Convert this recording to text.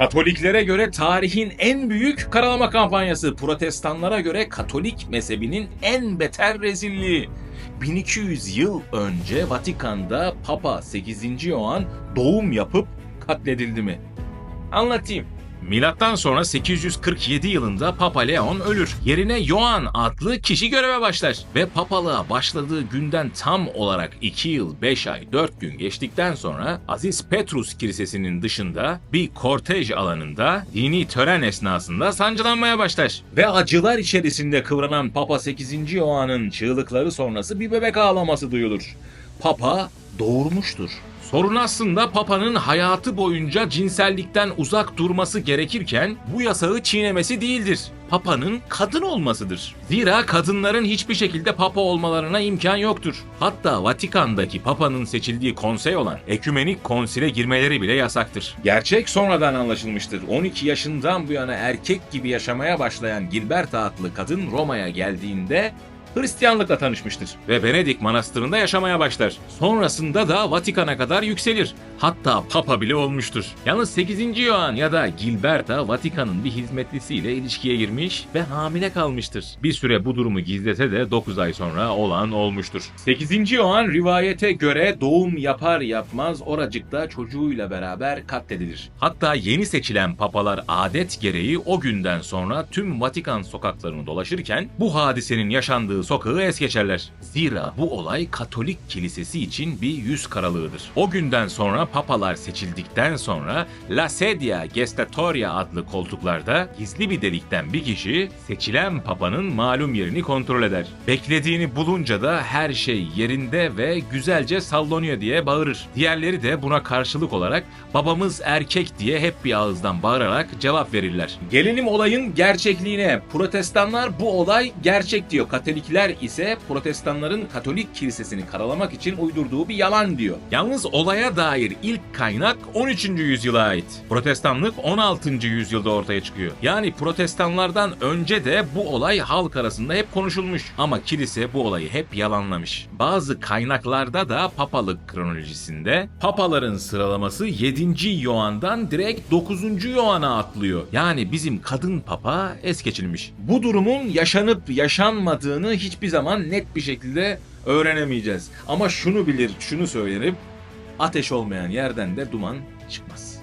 Katoliklere göre tarihin en büyük karalama kampanyası, protestanlara göre Katolik mezhebinin en beter rezilliği. 1200 yıl önce Vatikan'da Papa 8. Yohan doğum yapıp katledildi mi? Anlatayım. Milattan sonra 847 yılında Papa Leon ölür. Yerine Yohan adlı kişi göreve başlar. Ve papalığa başladığı günden tam olarak 2 yıl 5 ay 4 gün geçtikten sonra Aziz Petrus Kilisesi'nin dışında bir kortej alanında dini tören esnasında sancılanmaya başlar. Ve acılar içerisinde kıvranan Papa 8. Yohan'ın çığlıkları sonrası bir bebek ağlaması duyulur. Papa doğurmuştur. Sorun aslında Papa'nın hayatı boyunca cinsellikten uzak durması gerekirken bu yasağı çiğnemesi değildir. Papa'nın kadın olmasıdır. Zira kadınların hiçbir şekilde Papa olmalarına imkan yoktur. Hatta Vatikan'daki Papa'nın seçildiği konsey olan Ekümenik Konsile girmeleri bile yasaktır. Gerçek sonradan anlaşılmıştır. 12 yaşından bu yana erkek gibi yaşamaya başlayan Gilberta adlı kadın Roma'ya geldiğinde Hristiyanlıkla tanışmıştır ve Venedik manastırında yaşamaya başlar. Sonrasında da Vatikan'a kadar yükselir. Hatta Papa bile olmuştur. Yalnız 8. Yohan ya da Gilberta Vatikan'ın bir hizmetlisiyle ilişkiye girmiş ve hamile kalmıştır. Bir süre bu durumu gizlese de 9 ay sonra olan olmuştur. 8. Yohan rivayete göre doğum yapar yapmaz oracıkta çocuğuyla beraber katledilir. Hatta yeni seçilen papalar adet gereği o günden sonra tüm Vatikan sokaklarını dolaşırken bu hadisenin yaşandığı sokağı es geçerler. Zira bu olay Katolik kilisesi için bir yüz karalığıdır. O günden sonra papalar seçildikten sonra La Sedia Gestatoria adlı koltuklarda gizli bir delikten bir kişi seçilen papanın malum yerini kontrol eder. Beklediğini bulunca da her şey yerinde ve güzelce sallanıyor diye bağırır. Diğerleri de buna karşılık olarak babamız erkek diye hep bir ağızdan bağırarak cevap verirler. Gelelim olayın gerçekliğine. Protestanlar bu olay gerçek diyor. Katolikler ise protestanların Katolik kilisesini karalamak için uydurduğu bir yalan diyor. Yalnız olaya dair ilk kaynak 13. yüzyıla ait. Protestanlık 16. yüzyılda ortaya çıkıyor. Yani protestanlardan önce de bu olay halk arasında hep konuşulmuş. Ama kilise bu olayı hep yalanlamış. Bazı kaynaklarda da papalık kronolojisinde papaların sıralaması 7. Yohan'dan direkt 9. Yohan'a atlıyor. Yani bizim kadın papa es geçilmiş. Bu durumun yaşanıp yaşanmadığını hiçbir zaman net bir şekilde öğrenemeyeceğiz. Ama şunu bilir, şunu söylerim. Ateş olmayan yerden de duman çıkmaz.